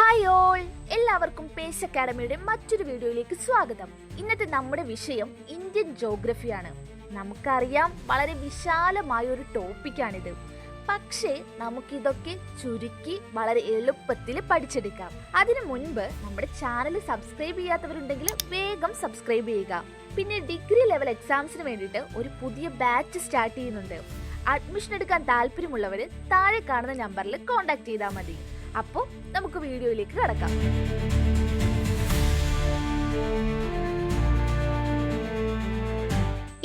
Hi all എല്ലാവർക്കും Pace അക്കാഡമിയുടെ മറ്റൊരു വീഡിയോയിലേക്ക് സ്വാഗതം. ഇന്നത്തെ നമ്മുടെ വിഷയം ഇന്ത്യൻ ജോഗ്രഫിയാണ് നമുക്കറിയാം വളരെ വിശാലമായ ഒരു ടോപ്പിക്കാണിത് പക്ഷേ നമുക്കിതൊക്കെ ചുരുക്കി വളരെ എളുപ്പത്തിൽ പഠിച്ചെടുക്കാം. അതിനു മുൻപ് നമ്മുടെ ചാനൽ സബ്സ്ക്രൈബ് ചെയ്യാത്തവരുണ്ടെങ്കിൽ വേഗം സബ്സ്ക്രൈബ് ചെയ്യുക. പിന്നെ ഡിഗ്രി ലെവൽ എക്സാംസിന് വേണ്ടിയിട്ട് ഒരു പുതിയ ബാച്ച് സ്റ്റാർട്ട് ചെയ്യുന്നുണ്ട്. അഡ്മിഷൻ എടുക്കാൻ താല്പര്യമുള്ളവർ താഴെ കാണുന്ന നമ്പറിൽ കോൺടാക്ട് ചെയ്താൽ മതി. അപ്പോൾ നമുക്ക് വീഡിയോയിലേക്ക് കടക്കാം.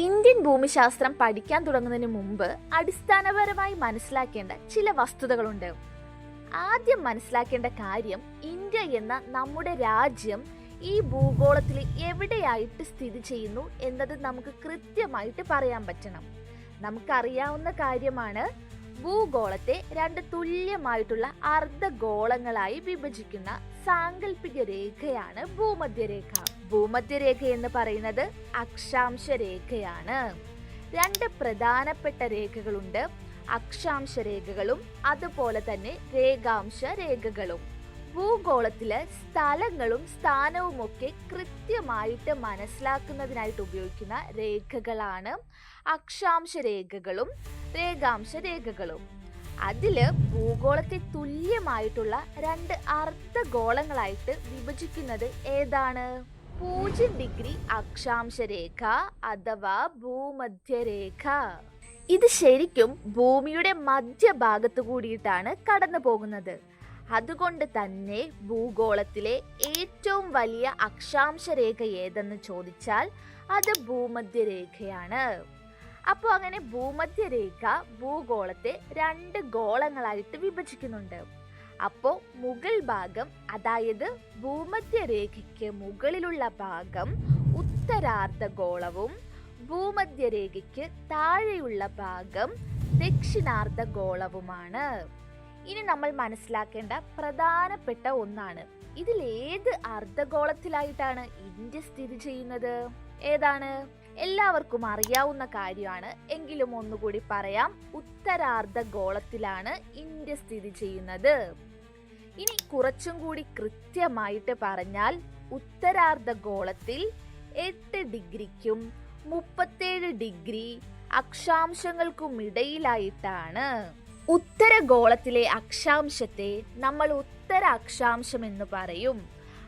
ഇന്ത്യൻ ഭൂമിശാസ്ത്രം പഠിക്കാൻ തുടങ്ങുന്നതിന് മുമ്പ് അടിസ്ഥാനപരമായി മനസ്സിലാക്കേണ്ട ചില വസ്തുതകളുണ്ട്. ആദ്യം മനസ്സിലാക്കേണ്ട കാര്യം ഇന്ത്യ എന്ന നമ്മുടെ രാജ്യം ഈ ഭൂഗോളത്തിൽ എവിടെയായിട്ട് സ്ഥിതി ചെയ്യുന്നു എന്നത് നമുക്ക് കൃത്യമായിട്ട് പറയാൻ പറ്റണം. നമുക്കറിയാവുന്ന കാര്യമാണ് ഭൂഗോളത്തെ രണ്ട് തുല്യമായിട്ടുള്ള അർദ്ധഗോളങ്ങളായി വിഭജിക്കുന്ന സാങ്കല്പിക രേഖയാണ് ഭൂമധ്യരേഖ. ഭൂമധ്യരേഖ എന്ന് പറയുന്നത് അക്ഷാംശ രേഖയാണ് രണ്ട് പ്രധാനപ്പെട്ട രേഖകളുണ്ട്. അക്ഷാംശ രേഖകളും അതുപോലെ തന്നെ രേഖാംശ രേഖകളും ഭൂഗോളത്തിലെ സ്ഥലങ്ങളും സ്ഥാനവും ഒക്കെ കൃത്യമായിട്ട് മനസ്സിലാക്കുന്നതിനായിട്ട് ഉപയോഗിക്കുന്ന രേഖകളാണ് അക്ഷാംശ രേഖകളും രേഖാംശ രേഖകളും അതിൽ ഭൂഗോളത്തെ തുല്യമായിട്ടുള്ള രണ്ട് അർദ്ധഗോളങ്ങളായിട്ട് വിഭജിക്കുന്നത് ഏതാണ്? പൂജ്യം ഡിഗ്രി അക്ഷാംശ രേഖ അഥവാ ഭൂമധ്യരേഖ. ഇത് ശരിക്കും ഭൂമിയുടെ മധ്യഭാഗത്തു കൂടിയിട്ടാണ് കടന്നു പോകുന്നത് അതുകൊണ്ട് തന്നെ ഭൂഗോളത്തിലെ ഏറ്റവും വലിയ അക്ഷാംശ രേഖ ഏതെന്ന് ചോദിച്ചാൽ അത് ഭൂമധ്യരേഖയാണ്. അപ്പോൾ അങ്ങനെ ഭൂമധ്യരേഖ ഭൂഗോളത്തെ രണ്ട് ഗോളങ്ങളായിട്ട് വിഭജിക്കുന്നുണ്ട്. അപ്പോൾ മുകൾ ഭാഗം അതായത് ഭൂമധ്യരേഖയ്ക്ക് മുകളിലുള്ള ഭാഗം ഉത്തരാർദ്ധഗോളവും ഭൂമധ്യരേഖയ്ക്ക് താഴെയുള്ള ഭാഗം ദക്ഷിണാർദ്ധഗോളവുമാണ് ഇനി നമ്മൾ മനസ്സിലാക്കേണ്ട പ്രധാനപ്പെട്ട ഒന്നാണ്. ഇതിൽ ഏത് അർദ്ധഗോളത്തിലായിട്ടാണ് ഇന്ത്യ സ്ഥിതി ചെയ്യുന്നത്? ഏതാണ്? എല്ലാവർക്കും അറിയാവുന്ന കാര്യമാണ്. എങ്കിലും ഒന്നുകൂടി പറയാം. ഉത്തരാർദ്ധ ഗോളത്തിലാണ് ഇന്ത്യ സ്ഥിതി ചെയ്യുന്നത്. ഇനി കുറച്ചും കൂടി കൃത്യമായിട്ട് പറഞ്ഞാൽ ഉത്തരാർദ്ധ ഗോളത്തിൽ എട്ട് ഡിഗ്രിക്കും മുപ്പത്തേഴ് ഡിഗ്രി അക്ഷാംശങ്ങൾക്കും ഇടയിലായിട്ടാണ് ഉത്തരഗോളത്തിലെ അക്ഷാംശത്തെ നമ്മൾ ഉത്തര അക്ഷാംശം എന്ന് പറയും.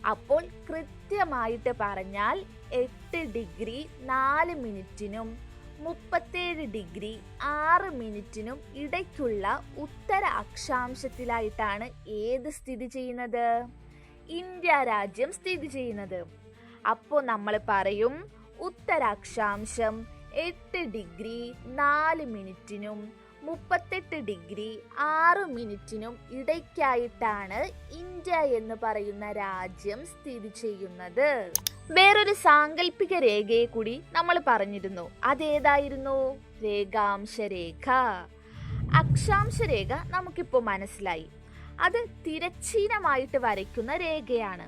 അപ്പോൾ കൃത്യമായിട്ട് പറഞ്ഞാൽ എട്ട് ഡിഗ്രി നാല് മിനിറ്റിനും മുപ്പത്തേഴ് ഡിഗ്രി ആറ് മിനിറ്റിനും ഇടയ്ക്കുള്ള ഉത്തര അക്ഷാംശത്തിലായിട്ടാണ് ഏത് സ്ഥിതി ചെയ്യുന്നത്? ഇന്ത്യ രാജ്യം സ്ഥിതി ചെയ്യുന്നത്. അപ്പോൾ നമ്മൾ പറയും ഉത്തരാക്ഷാംശം എട്ട് ഡിഗ്രി നാല് മിനിറ്റിനും മുപ്പത്തെട്ട് ഡിഗ്രി ആറ് മിനിറ്റിനും ഇടയ്ക്കായിട്ടാണ് ഇന്ത്യ എന്ന് പറയുന്ന രാജ്യം സ്ഥിതി ചെയ്യുന്നത്. വേറൊരു സാങ്കല്പിക രേഖയെ കൂടി നമ്മൾ പറഞ്ഞിരുന്നു. അതേതായിരുന്നു? രേഖാംശ രേഖ അക്ഷാംശ രേഖ നമുക്കിപ്പോൾ മനസ്സിലായി. അത് തിരച്ചീനമായിട്ട് വരയ്ക്കുന്ന രേഖയാണ്.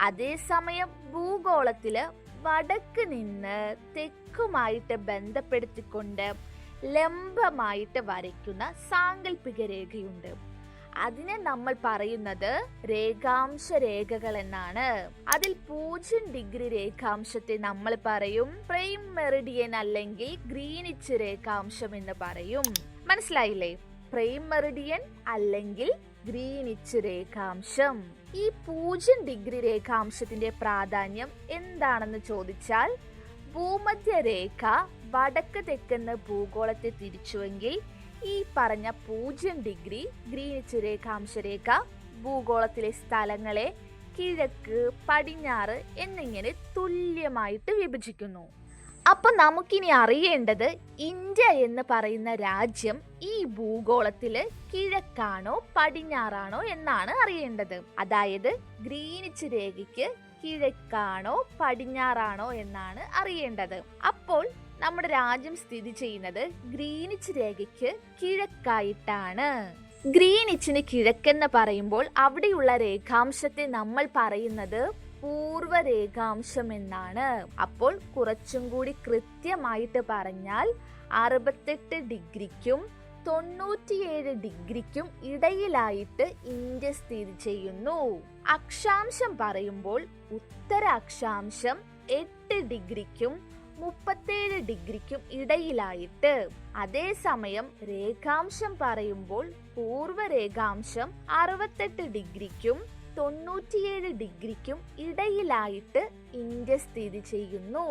അതേസമയം ഭൂഗോളത്തിൽ വടക്ക് നിന്ന് തെക്കുമായിട്ട് ബന്ധപ്പെടുത്തിക്കൊണ്ട് ലംബമായിട്ട് വരയ്ക്കുന്ന സാങ്കല്പിക രേഖയുണ്ട്. അതിനെ നമ്മൾ പറയുന്നത് രേഖാംശ രേഖകൾ എന്നാണ് അതിൽ പൂജ്യം ഡിഗ്രി രേഖാംശത്തെ നമ്മൾ പറയും. പ്രൈം മെറിഡിയൻ അല്ലെങ്കിൽ ഗ്രീനിച്ച് രേഖാംശം എന്ന് പറയും. മനസ്സിലായില്ലേ? പ്രൈം മെറിഡിയൻ അല്ലെങ്കിൽ ഗ്രീനിച്ച് രേഖാംശം. ഈ പൂജ്യം ഡിഗ്രി രേഖാംശത്തിന്റെ പ്രാധാന്യം എന്താണെന്ന് ചോദിച്ചാൽ ഭൂമധ്യ രേഖ വടക്ക് തെക്കെന്ന് ഭൂഗോളത്തെ തിരിച്ചുവെങ്കിൽ ഈ പറഞ്ഞ പൂജ്യം ഡിഗ്രി ഗ്രീനിച്ച് രേഖാംശരേഖ ഭൂഗോളത്തിലെ സ്ഥലങ്ങളെ കിഴക്ക് പടിഞ്ഞാറ് എന്നിങ്ങനെ തുല്യമായിട്ട് വിഭജിക്കുന്നു. അപ്പൊ നമുക്കിനി അറിയേണ്ടത് ഇന്ത്യ എന്ന് പറയുന്ന രാജ്യം ഈ ഭൂഗോളത്തിൽ കിഴക്കാണോ പടിഞ്ഞാറാണോ എന്നാണ് അറിയേണ്ടത്. അതായത് ഗ്രീനിച്ച് രേഖയ്ക്ക് കിഴക്കാണോ പടിഞ്ഞാറാണോ എന്നാണ് അറിയേണ്ടത്. അപ്പോൾ നമ്മുടെ രാജ്യം സ്ഥിതി ചെയ്യുന്നത് ഗ്രീനിച്ച് രേഖയ്ക്ക് കിഴക്കായിട്ടാണ്. ഗ്രീനിച്ചിന് കിഴക്കെന്ന് പറയുമ്പോൾ അവിടെയുള്ള രേഖാംശത്തെ നമ്മൾ പറയുന്നത് പൂർവ രേഖാംശം എന്നാണ്. അപ്പോൾ കുറച്ചും കൂടി കൃത്യമായിട്ട് പറഞ്ഞാൽ അറുപത്തെട്ട് ഡിഗ്രിക്കും തൊണ്ണൂറ്റിയേഴ് ഡിഗ്രിക്കും ഇടയിലായിട്ട് ഇന്ത്യ സ്ഥിതി ചെയ്യുന്നു. അക്ഷാംശം പറയുമ്പോൾ ഉത്തര അക്ഷാംശം എട്ട് ഡിഗ്രിക്കും മുപ്പത്തേഴ് ഡിഗ്രിക്കും ഇടയിലായിട്ട്. അതേസമയം രേഖാംശം പറയുമ്പോൾ പൂർവരേഖാംശം അറുപത്തെട്ട് ഡിഗ്രിക്കും തൊണ്ണൂറ്റിയേഴ് ഡിഗ്രിക്കും ഇടയിലായിട്ട് ഇന്ത്യ സ്ഥിതി ചെയ്യുന്നു.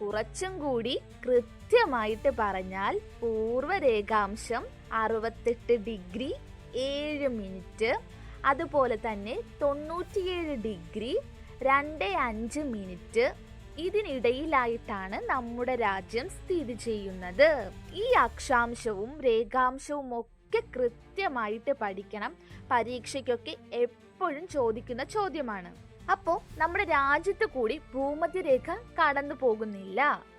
കുറച്ചും കൂടി കൃത്യമായിട്ട് പറഞ്ഞാൽ പൂർവരേഖാംശം അറുപത്തെട്ട് ഡിഗ്രി ഏഴ് മിനിറ്റ് അതുപോലെ തന്നെ തൊണ്ണൂറ്റിയേഴ് ഡിഗ്രി രണ്ട് അഞ്ച് മിനിറ്റ് ഇതിനിടയിലായിട്ടാണ് നമ്മുടെ രാജ്യം സ്ഥിതി ചെയ്യുന്നത്. ഈ അക്ഷാംശവും രേഖാംശവും ഒക്കെ കൃത്യമായിട്ട് പഠിക്കണം. പരീക്ഷയ്ക്കൊക്കെ എപ്പോഴും ചോദിക്കുന്ന ചോദ്യമാണ്. അപ്പോൾ നമ്മുടെ രാജ്യത്ത് കൂടി ഭൂമധ്യരേഖ കടന്നു പോകുന്നില്ല.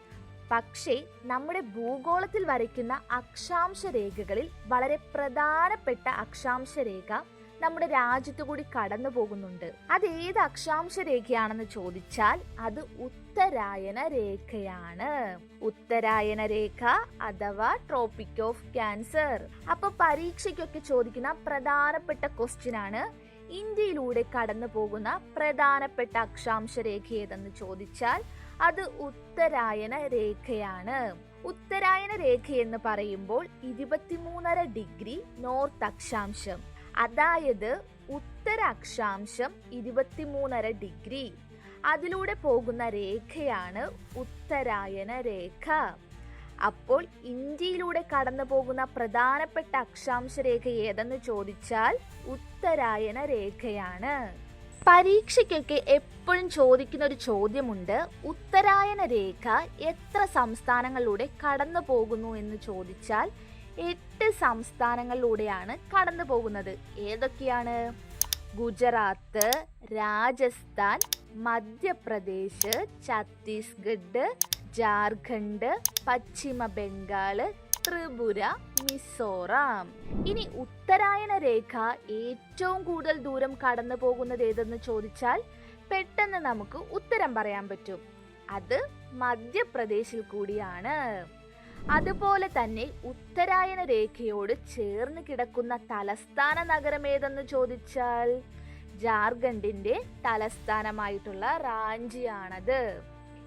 പക്ഷേ നമ്മുടെ ഭൂഗോളത്തിൽ വരയ്ക്കുന്ന അക്ഷാംശ രേഖകളിൽ വളരെ പ്രധാനപ്പെട്ട അക്ഷാംശ രേഖ നമ്മുടെ രാജ്യത്തു കൂടി കടന്നു പോകുന്നുണ്ട്. അത് ഏത് അക്ഷാംശ രേഖയാണെന്ന് ചോദിച്ചാൽ അത് ഉത്തരായന രേഖയാണ്. ഉത്തരായന രേഖ അഥവാ ട്രോപ്പിക് ഓഫ് ക്യാൻസർ അപ്പൊ പരീക്ഷയ്ക്കൊക്കെ ചോദിക്കുന്ന പ്രധാനപ്പെട്ട ക്വസ്റ്റ്യൻ ആണ്. ഇന്ത്യയിലൂടെ കടന്നു പോകുന്ന പ്രധാനപ്പെട്ട അക്ഷാംശ രേഖ ഏതെന്ന് ചോദിച്ചാൽ അത് ഉത്തരായന രേഖയാണ്. ഉത്തരായന രേഖ എന്ന് പറയുമ്പോൾ ഇരുപത്തിമൂന്നര ഡിഗ്രി നോർത്ത് അക്ഷാംശം. അതായത് ഉത്തര അക്ഷാംശം ഇരുപത്തിമൂന്നര ഡിഗ്രി. അതിലൂടെ പോകുന്ന രേഖയാണ് ഉത്തരായന രേഖ. അപ്പോൾ ഇന്ത്യയിലൂടെ കടന്നു പോകുന്ന പ്രധാനപ്പെട്ട അക്ഷാംശ രേഖ ഏതെന്ന് ചോദിച്ചാൽ ഉത്തരായന രേഖയാണ്. പരീക്ഷയ്ക്കൊക്കെ എപ്പോഴും ചോദിക്കുന്ന ഒരു ചോദ്യമുണ്ട് ഉത്തരായന രേഖ എത്ര സംസ്ഥാനങ്ങളിലൂടെ കടന്നു പോകുന്നു എന്ന് ചോദിച്ചാൽ എട്ട് സംസ്ഥാനങ്ങളിലൂടെയാണ് കടന്നു പോകുന്നത്. ഏതൊക്കെയാണ്? ഗുജറാത്ത് രാജസ്ഥാൻ മധ്യപ്രദേശ് ഛത്തീസ്ഗഡ് ജാർഖണ്ഡ് പശ്ചിമ ബംഗാൾ ത്രിപുര മിസോറാം. ഇനി ഉത്തരായന രേഖ ഏറ്റവും കൂടുതൽ ദൂരം കടന്നു പോകുന്നത് ഏതെന്ന് ചോദിച്ചാൽ പെട്ടെന്ന് നമുക്ക് ഉത്തരം പറയാൻ പറ്റും. അത് മധ്യപ്രദേശിൽ കൂടിയാണ്. അതുപോലെ തന്നെ ഉത്തരായന രേഖയോട് ചേർന്ന് കിടക്കുന്ന തലസ്ഥാന നഗരം ഏതെന്ന് ചോദിച്ചാൽ ജാർഖണ്ഡിന്റെ തലസ്ഥാനമായിട്ടുള്ള റാഞ്ചിയാണത്.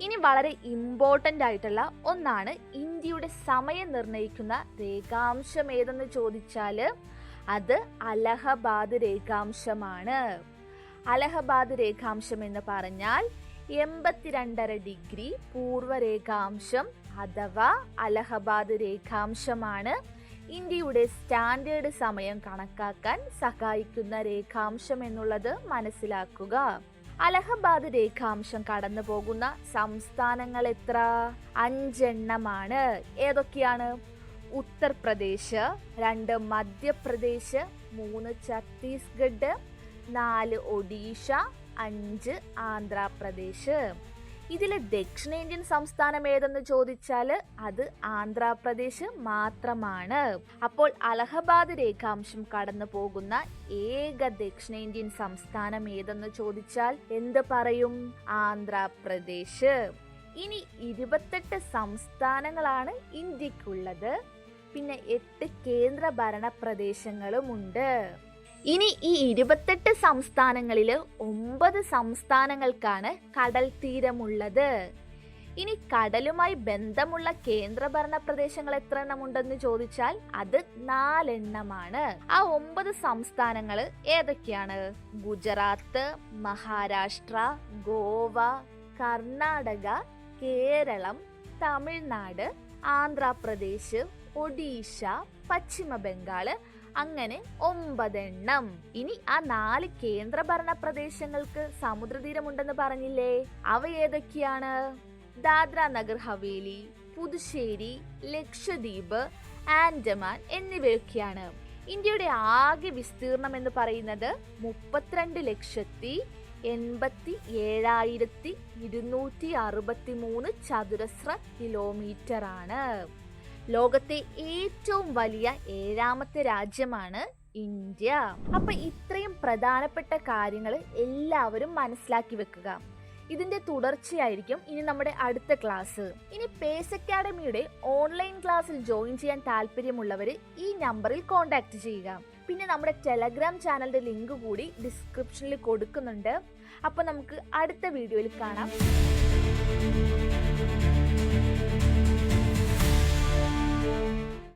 ഇനി വളരെ ഇമ്പോർട്ടന്റ് ആയിട്ടുള്ള ഒന്നാണ് ഇന്ത്യയുടെ സമയം നിർണയിക്കുന്ന രേഖാംശം ഏതെന്ന് ചോദിച്ചാൽ അത് അലഹബാദ് രേഖാംശമാണ്. അലഹബാദ് രേഖാംശം എന്ന് പറഞ്ഞാൽ എൺപത്തിരണ്ടര ഡിഗ്രി പൂർവ രേഖാംശം അഥവാ അലഹബാദ് രേഖാംശമാണ്. ഇന്ത്യയുടെ സ്റ്റാൻഡേർഡ് സമയം കണക്കാക്കാൻ സഹായിക്കുന്ന രേഖാംശം എന്നുള്ളത് മനസ്സിലാക്കുക. അലഹബാദ് രേഖാംശം കടന്നു പോകുന്ന സംസ്ഥാനങ്ങൾ എത്ര? അഞ്ചെണ്ണമാണ്. ഏതൊക്കെയാണ്? ഉത്തർപ്രദേശ് രണ്ട് മധ്യപ്രദേശ് മൂന്ന് ഛത്തീസ്ഗഡ് നാല് ഒഡീഷ അഞ്ച് ആന്ധ്രാപ്രദേശ്. ഇതിലെ ദക്ഷിണേന്ത്യൻ സംസ്ഥാനം ഏതെന്ന് ചോദിച്ചാൽ അത് ആന്ധ്രാപ്രദേശ് മാത്രമാണ്. അപ്പോൾ അലഹബാദ് രേഖാംശം കടന്നു പോകുന്ന ഏക ദക്ഷിണേന്ത്യൻ സംസ്ഥാനം ഏതെന്ന് ചോദിച്ചാൽ എന്ത് പറയും? ആന്ധ്രാപ്രദേശ്. ഇനി ഇരുപത്തെട്ട് സംസ്ഥാനങ്ങളാണ് ഇന്ത്യക്കുള്ളത്. പിന്നെ എട്ട് കേന്ദ്ര ഭരണ പ്രദേശങ്ങളുമുണ്ട്. ഇനി ഈ ഇരുപത്തെട്ട് സംസ്ഥാനങ്ങളിൽ ഒമ്പത് സംസ്ഥാനങ്ങൾക്കാണ് കടൽ തീരമുള്ളത്. ഇനി കടലുമായി ബന്ധമുള്ള കേന്ദ്രഭരണ പ്രദേശങ്ങൾ എത്ര എണ്ണം ഉണ്ടെന്ന് ചോദിച്ചാൽ അത് നാലെണ്ണമാണ്. ആ ഒമ്പത് സംസ്ഥാനങ്ങൾ ഏതൊക്കെയാണ്? ഗുജറാത്ത് മഹാരാഷ്ട്ര ഗോവ കർണാടക കേരളം തമിഴ്നാട് ആന്ധ്രാപ്രദേശ് ഒഡീഷ പശ്ചിമ ബംഗാൾ അങ്ങനെ ഒമ്പതെണ്ണം. ഇനി ആ നാല് കേന്ദ്രഭരണ പ്രദേശങ്ങൾക്ക് സമുദ്രതീരമുണ്ടെന്ന് പറഞ്ഞില്ലേ? അവ ഏതൊക്കെയാണ്? ദാദ്ര നഗർ ഹവേലി പുതുശ്ശേരി ലക്ഷദ്വീപ് ആൻഡമാൻ എന്നിവയൊക്കെയാണ്. ഇന്ത്യയുടെ ആകെ വിസ്തീർണം എന്ന് പറയുന്നത് മുപ്പത്തിരണ്ട് ലക്ഷത്തി എൺപത്തി ഏഴായിരത്തി ഇരുന്നൂറ്റി അറുപത്തി മൂന്ന് ചതുരശ്ര കിലോമീറ്റർ ആണ്. ലോകത്തെ ഏറ്റവും വലിയ ഏഴാമത്തെ രാജ്യമാണ് ഇന്ത്യ. അപ്പൊ ഇത്രയും പ്രധാനപ്പെട്ട കാര്യങ്ങൾ എല്ലാവരും മനസ്സിലാക്കി വെക്കുക. ഇതിന്റെ തുടർച്ചയായിരിക്കും ഇനി നമ്മുടെ അടുത്ത ക്ലാസ് ഇനി പേസ് അക്കാഡമിയുടെ ഓൺലൈൻ ക്ലാസ്സിൽ ജോയിൻ ചെയ്യാൻ താല്പര്യമുള്ളവർ ഈ നമ്പറിൽ കോൺടാക്ട് ചെയ്യുക. പിന്നെ നമ്മുടെ ടെലഗ്രാം ചാനലിന്റെ ലിങ്ക് കൂടി ഡിസ്ക്രിപ്ഷനിൽ കൊടുക്കുന്നുണ്ട്. അപ്പോൾ നമുക്ക് അടുത്ത വീഡിയോയിൽ കാണാം.